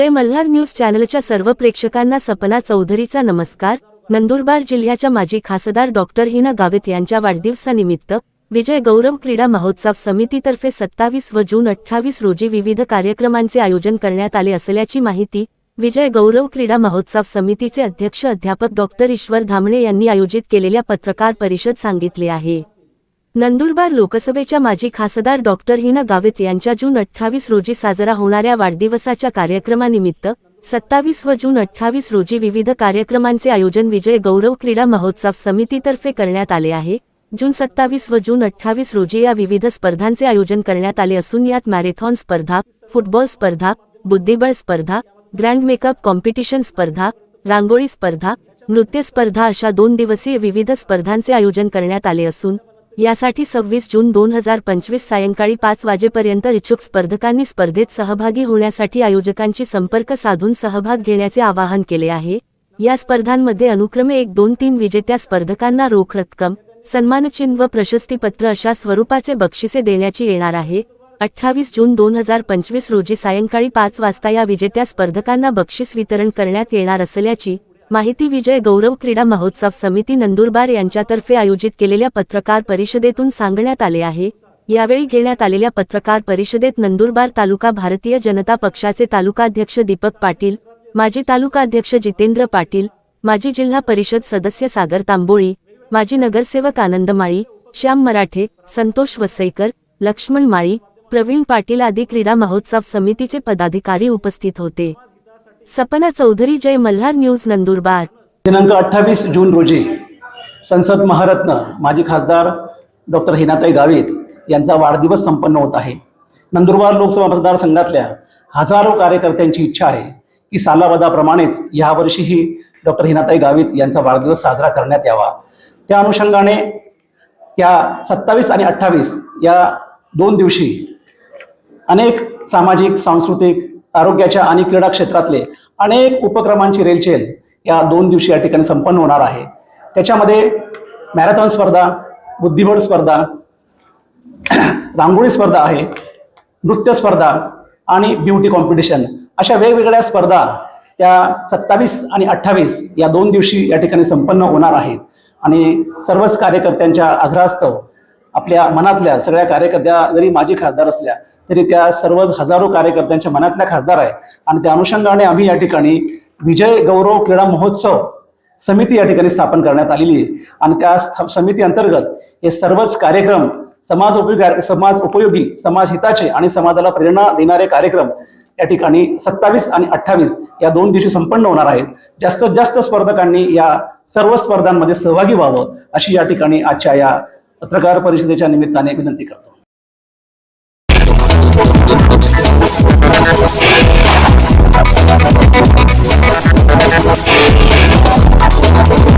जय Malhar news चॅनलच्या सर्व प्रेक्षकांना सपना चौधरीचा नमस्कार. नंदुरबार जिल्ह्याच्या माजी खासदार डॉक्टर हिना गावित यांच्या वाढदिवसानिमित्त विजय गौरव क्रीडा महोत्सव समितीतर्फे सत्तावीस व जून अठ्ठावीस रोजी विविध कार्यक्रमांचे आयोजन करण्यात आले असल्याची माहिती विजय गौरव क्रीडा महोत्सव समितीचे अध्यक्ष अध्यापक डॉक्टर ईश्वर धामणे यांनी आयोजित केलेल्या पत्रकार परिषद सांगितले आहे. नंदुरबार लोकसभेच्या माजी खासदार डॉक्टर हिना गावित यांच्या जून अठ्ठावीस रोजी साजरा होणाऱ्या वाढदिवसाच्या कार्यक्रमानिमित्त सत्तावीस व जून अठ्ठावीस रोजी विविध कार्यक्रमांचे आयोजन विजय गौरव क्रीडा महोत्सव समितीतर्फे करण्यात आले आहे. जून सत्तावीस व जून अठ्ठावीस रोजी या विविध स्पर्धांचे आयोजन करण्यात आले असून यात मॅरेथॉन स्पर्धा फुटबॉल स्पर्धा बुद्धिबळ स्पर्धा ग्रँड मेकअप कॉम्पिटिशन स्पर्धा रांगोळी स्पर्धा नृत्य स्पर्धा अशा दोन दिवसीय विविध स्पर्धांचे आयोजन करण्यात आले असून यासाठी सव्वीस जून दोन हजार पंचवीस सायंकाळी पाच वाजेपर्यंत इच्छुक स्पर्धकांनी स्पर्धेत सहभागी होण्यासाठी आयोजकांची संपर्क साधून सहभाग घेण्याचे आवाहन केले आहे. या स्पर्धांमध्ये अनुक्रमे एक दोन तीन विजेत्या स्पर्धकांना रोख रक्कम सन्मानचिन्ह व प्रशस्तीपत्र अशा स्वरूपाचे बक्षिसे देण्याची येणार आहे. अठ्ठावीस जून दोन हजार पंचवीस रोजी सायंकाळी पाच वाजता या विजेत्या स्पर्धकांना बक्षीस वितरण करण्यात येणार असल्याची माहिती विजय गौरव क्रीडा महोत्सव समिती नंदुरबार यांच्यातर्फे आयोजित केलेल्या पत्रकार परिषदेतून सांगण्यात आले आहे. यावेळी घेण्यात आलेल्या पत्रकार परिषदेत नंदुरबार तालुका भारतीय जनता पक्षाचे तालुकाध्यक्ष दीपक पाटील माजी तालुकाध्यक्ष जितेंद्र पाटील माजी जिल्हा परिषद सदस्य सागर तांबोळी माजी नगरसेवक आनंद माळी श्याम मराठे संतोष वसईकर लक्ष्मण माळी प्रवीण पाटील आदी क्रीडा महोत्सव समितीचे पदाधिकारी उपस्थित होते. सपना चौधरी जय मल्हार न्यूज नंदुरबार. दिनांक अठ्ठावीस जून रोजी संसद महारत्न माजी खासदार डॉक्टर हिनाताई गावित यांचा वाढदिवस संपन्न होत आहे. नंदुरबार लोकसभा मतदारसंघातल्या हजारो कार्यकर्त्यांची इच्छा आहे की सालावदाप्रमाणेच यावर्षीही डॉक्टर हिनाताई गावित यांचा वाढदिवस साजरा करण्यात यावा. त्या अनुषंगाने या सत्तावीस आणि अठ्ठावीस या दोन दिवशी अनेक सामाजिक सांस्कृतिक आरोग्याच्या आणि क्रीडा क्षेत्रातले अनेक उपक्रमांची रेलचेल या दोन दिवशी या ठिकाणी संपन्न होणार आहे. त्याच्यामध्ये मॅरेथॉन स्पर्धा बुद्धिबळ स्पर्धा रांगोळी स्पर्धा आहे नृत्य स्पर्धा आणि ब्युटी कॉम्पिटिशन अशा वेगवेगळ्या स्पर्धा त्या सत्तावीस आणि अठ्ठावीस या दोन दिवशी या ठिकाणी संपन्न होणार आहेत. आणि सर्वच कार्यकर्त्यांच्या आग्रहास्तव आपल्या मनातल्या सगळ्या कार्यकर्त्या जरी माजी खासदार असल्या तरी त्या सर्व हजारो कार्यकर्त्यांच्या मनातल्या खासदार आहे आणि त्या अनुषंगाने आम्ही या ठिकाणी विजय गौरव क्रीडा महोत्सव समिती या ठिकाणी स्थापन करण्यात आलेली आहे. आणि त्या समिती अंतर्गत हे सर्वच कार्यक्रम समाज उपयोगी समाज उपयोगी समाज हिताचे आणि समाजाला प्रेरणा देणारे कार्यक्रम या ठिकाणी सत्तावीस आणि अठ्ठावीस या दोन दिवशी संपन्न होणार आहेत. जास्तीत जास्त स्पर्धकांनी या सर्व स्पर्धांमध्ये सहभागी व्हावं अशी या ठिकाणी आजच्या या पत्रकार परिषदेच्या निमित्ताने विनंती करतो. Suena